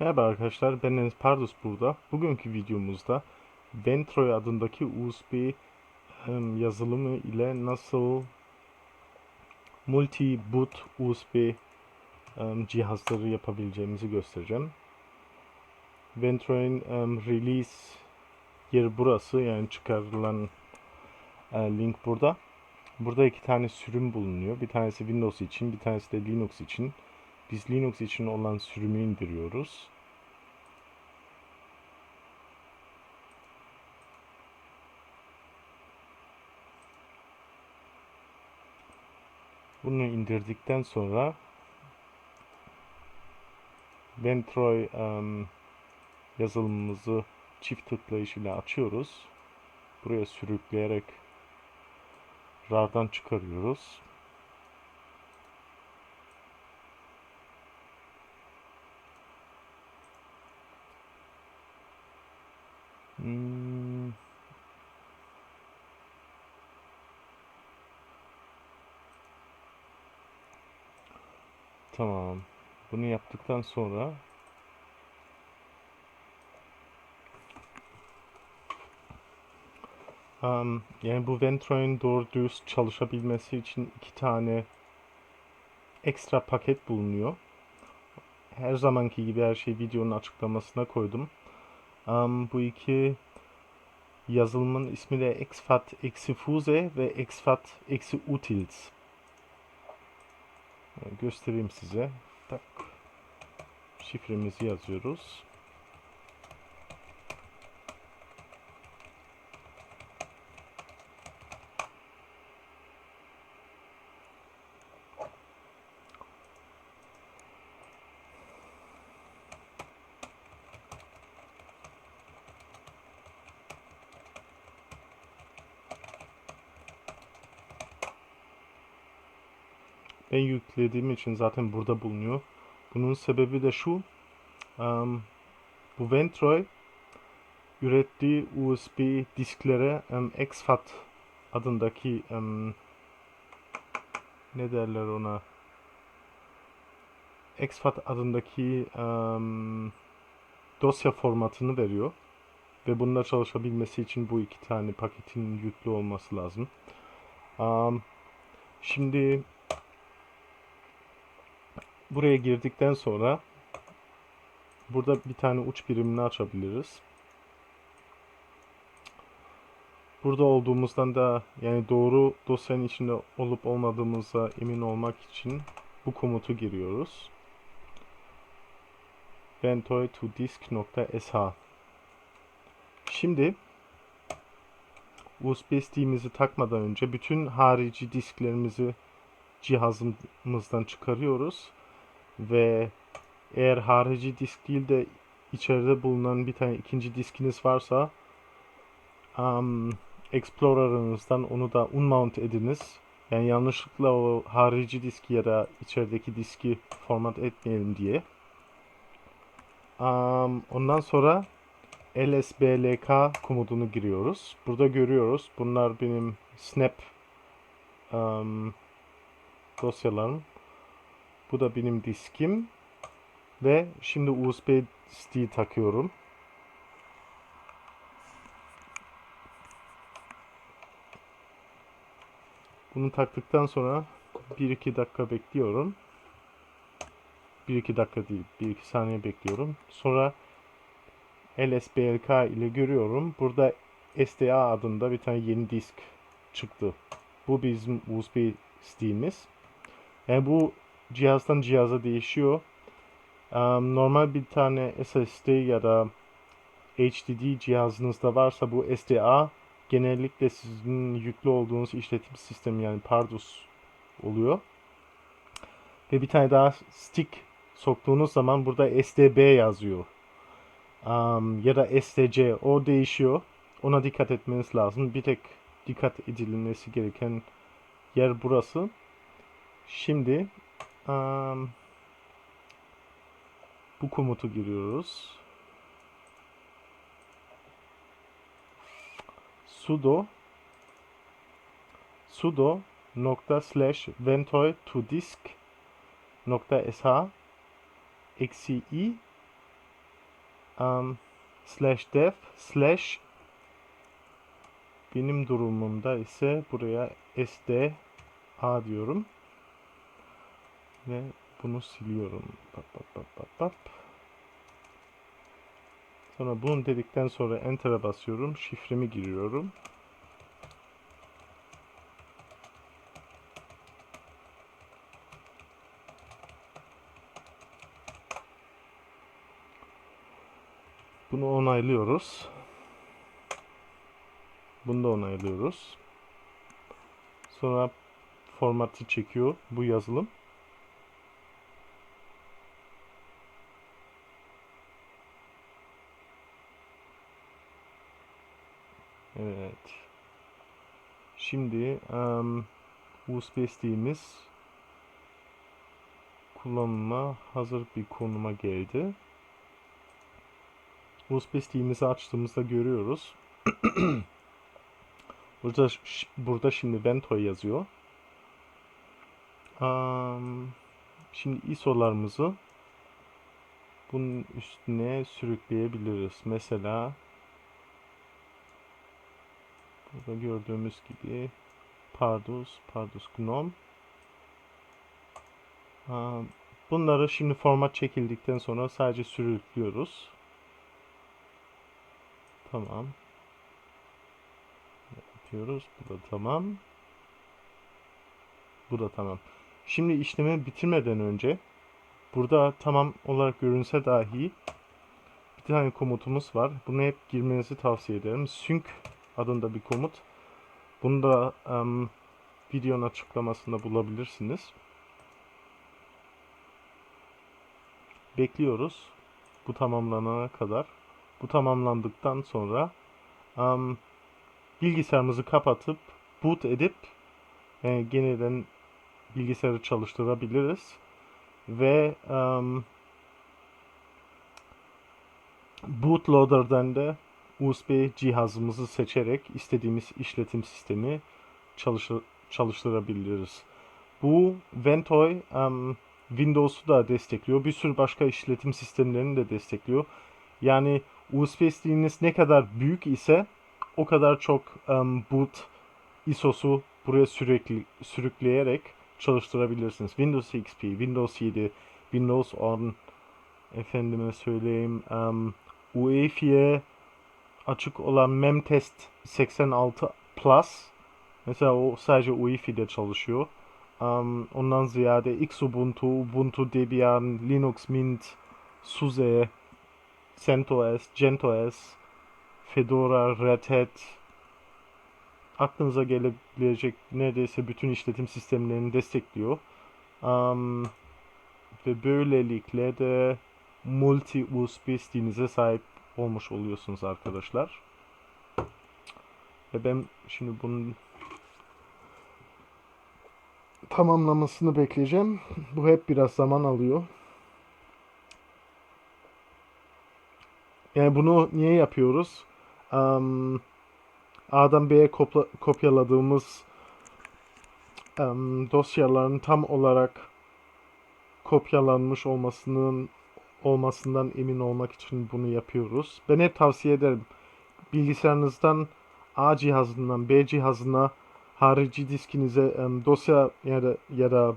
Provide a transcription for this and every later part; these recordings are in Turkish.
Merhaba arkadaşlar, ben Enes Pardus burada. Bugünkü videomuzda Ventroy adındaki USB em, yazılımı ile nasıl multi-boot USB em, cihazları yapabileceğimizi göstereceğim. Ventroy'un em, release yeri burası, yani çıkarılan link burada. Burada iki tane sürüm bulunuyor. Bir tanesi Windows için, bir tanesi de Linux için. Biz Linux için olan sürümü indiriyoruz. Bunu indirdikten sonra Ventroy em, yazılımımızı çift tıklayış ile açıyoruz. Buraya sürükleyerek RAR'dan çıkarıyoruz. Hmm. Tamam. Bunu yaptıktan sonra Am, yani bu Ventroy'un doğru dürüst çalışabilmesi için iki tane ekstra paket bulunuyor. Her zamanki gibi her şeyi videonun açıklamasına koydum. Am, bu iki yazılımın ismi de exFAT-Fuse ve exFAT-Utils. Yani göstereyim size. Tak. Şifremizi yazıyoruz. Ben yüklediğim için zaten burada bulunuyor. Bunun sebebi de şu. em, bu Ventroy ürettiği USB disklere em, exFAT adındaki em, ne derler ona exFAT adındaki em, dosya formatını veriyor. Ve bununla çalışabilmesi için bu iki tane paketin yüklü olması lazım. Am, şimdi buraya girdikten sonra burada bir tane uç birimini açabiliriz. Burada olduğumuzdan da yani doğru dosyanın içinde olup olmadığımıza emin olmak için bu komutu giriyoruz. ventoy to disk.sh Şimdi USB stick'imizi takmadan önce bütün harici disklerimizi cihazımızdan çıkarıyoruz ve eğer harici disk değil de içeride bulunan bir tane ikinci diskiniz varsa um, Explorer'ınızdan onu da unmount ediniz. Yani yanlışlıkla o harici diski ya da içerideki diski format etmeyelim diye. Um, ondan sonra lsblk komutunu giriyoruz. Burada görüyoruz. Bunlar benim snap um, dosyalarım. Bu da benim diskim. Ve şimdi USB stick'i takıyorum. Bunu taktıktan sonra 1-2 dakika bekliyorum. 1-2 dakika değil, 1-2 saniye bekliyorum. Sonra LSBLK ile görüyorum. Burada SDA adında bir tane yeni disk çıktı. Bu bizim USB stick'imiz. Yani bu cihazdan cihaza değişiyor. Um, normal bir tane SSD ya da HDD cihazınızda varsa bu SDA genellikle sizin yüklü olduğunuz işletim sistemi yani Pardus oluyor. Ve bir tane daha stick soktuğunuz zaman burada SDB yazıyor. Um, ya da STC o değişiyor. Ona dikkat etmeniz lazım. Bir tek dikkat edilmesi gereken yer burası. Şimdi um, bu komutu giriyoruz. sudo sudo nokta slash ventoy to disk nokta sh eksi i um, slash dev slash benim durumumda ise buraya sd a diyorum ve bunu siliyorum. Pap, pap, pap, pap, pap. Sonra bunu dedikten sonra enter'a basıyorum. Şifremi giriyorum. Bunu onaylıyoruz. Bunu da onaylıyoruz. Sonra formatı çekiyor bu yazılım. Şimdi um, USB SD'miz kullanıma hazır bir konuma geldi. USB SD'mizi açtığımızda görüyoruz. burada burada şimdi Vento yazıyor. Um, şimdi ISO'larımızı bunun üstüne sürükleyebiliriz. Mesela Burada gördüğümüz gibi Pardus, Pardus Gnome. Aa, Bunları şimdi format çekildikten sonra sadece sürüklüyoruz. Tamam. Yapıyoruz. Bu da tamam. Bu da tamam. Şimdi işlemi bitirmeden önce burada tamam olarak görünse dahi bir tane komutumuz var. Bunu hep girmenizi tavsiye ederim. Sync adında bir komut. Bunu da em, videonun açıklamasında bulabilirsiniz. Bekliyoruz. Bu tamamlanana kadar. Bu tamamlandıktan sonra em, bilgisayarımızı kapatıp boot edip e, yeniden bilgisayarı çalıştırabiliriz. Ve em, bootloader'dan da USB cihazımızı seçerek istediğimiz işletim sistemi çalışır, çalıştırabiliriz. Bu Ventoy um, Windows'u da destekliyor. Bir sürü başka işletim sistemlerini de destekliyor. Yani USB stick'iniz ne kadar büyük ise o kadar çok um, boot ISO'su buraya sürekli sürükleyerek çalıştırabilirsiniz. Windows XP, Windows 7, Windows 10 efendime söyleyeyim um, UEFI'ye açık olan Memtest 86 Plus mesela o sadece UEFI'de çalışıyor. Um, ondan ziyade Xubuntu, Ubuntu Debian, Linux Mint, SUSE, CentOS, GentOS, Fedora, Red Hat aklınıza gelebilecek neredeyse bütün işletim sistemlerini destekliyor. Um, ve böylelikle de multi USB stick'inize sahip olmuş oluyorsunuz arkadaşlar. Ve ben şimdi bunun tamamlamasını bekleyeceğim. Bu hep biraz zaman alıyor. Yani bunu niye yapıyoruz? Um, A'dan B'ye kopyaladığımız um, dosyaların tam olarak kopyalanmış olmasının olmasından emin olmak için bunu yapıyoruz. Ben hep tavsiye ederim. Bilgisayarınızdan A cihazından B cihazına harici diskinize dosya ya da, ya da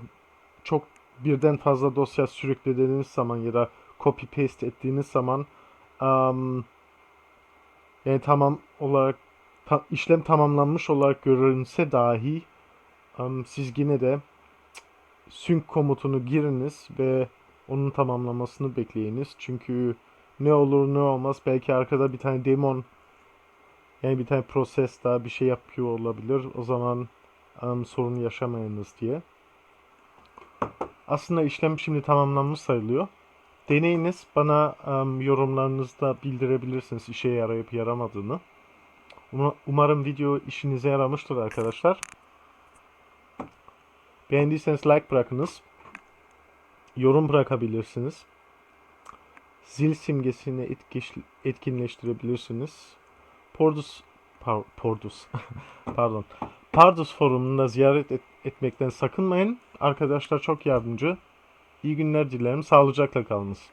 çok birden fazla dosya sürüklediğiniz zaman ya da copy paste ettiğiniz zaman em, yani tamam olarak ta- işlem tamamlanmış olarak görünse dahi em, siz yine de sync komutunu giriniz ve onun tamamlamasını bekleyiniz. Çünkü ne olur ne olmaz belki arkada bir tane demon yani bir tane proses daha bir şey yapıyor olabilir. O zaman um, sorun yaşamayınız diye. Aslında işlem şimdi tamamlanmış sayılıyor. Deneyiniz. Bana um, yorumlarınızda bildirebilirsiniz işe yarayıp yaramadığını. Uma- Umarım video işinize yaramıştır arkadaşlar. Beğendiyseniz like bırakınız. Yorum bırakabilirsiniz. Zil simgesini etkinleştirebilirsiniz. Pordus par- Pordus pardon. Pardus forumunda ziyaret et- etmekten sakınmayın. Arkadaşlar çok yardımcı. İyi günler dilerim. Sağlıcakla kalınız.